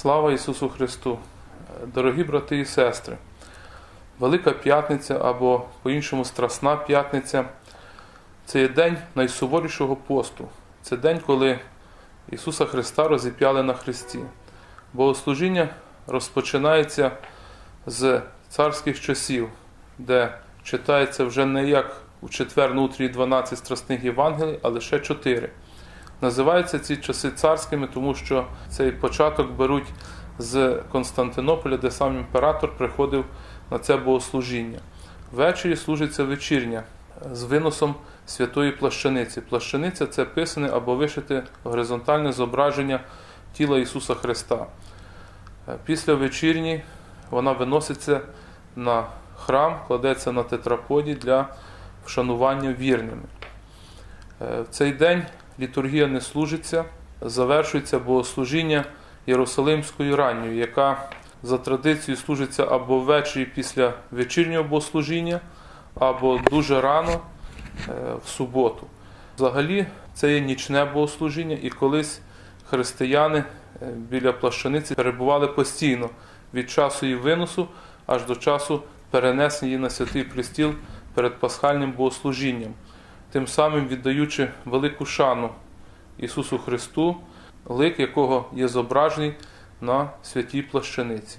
Слава Ісусу Христу! Дорогі брати і сестри! Велика П'ятниця або по-іншому Страсна П'ятниця це є день найсуворішого посту. Це день, коли Ісуса Христа розіп'яли на Христі. Богослужіння розпочинається з царських часів, де читається вже не як у четвер на утрі 12 страсних Євангелій, а лише 4. Називаються ці часи царськими, тому що цей початок беруть з Константинополя, де сам імператор приходив на це богослужіння. Ввечері служиться вечірня з виносом святої плащаниці. Плащаниця це писане або вишите горизонтальне зображення тіла Ісуса Христа. Е, Після вечірні вона виноситься на храм, кладеться на тетраподі для вшанування вірними. Е, В цей день літургія не служиться, завершується богослужіння Єрусалимською ранньою, яка за традицією служиться або ввечері після вечірнього богослужіння, або дуже рано е, в суботу. Взагалі, це є нічне богослужіння, і колись християни е, біля плащаниці перебували постійно від часу її виносу аж до часу перенесення її на святий престіл перед пасхальним богослужінням, тим самим віддаючи велику шану Ісусу Христу, лик якого є зображений на святій плащаниці.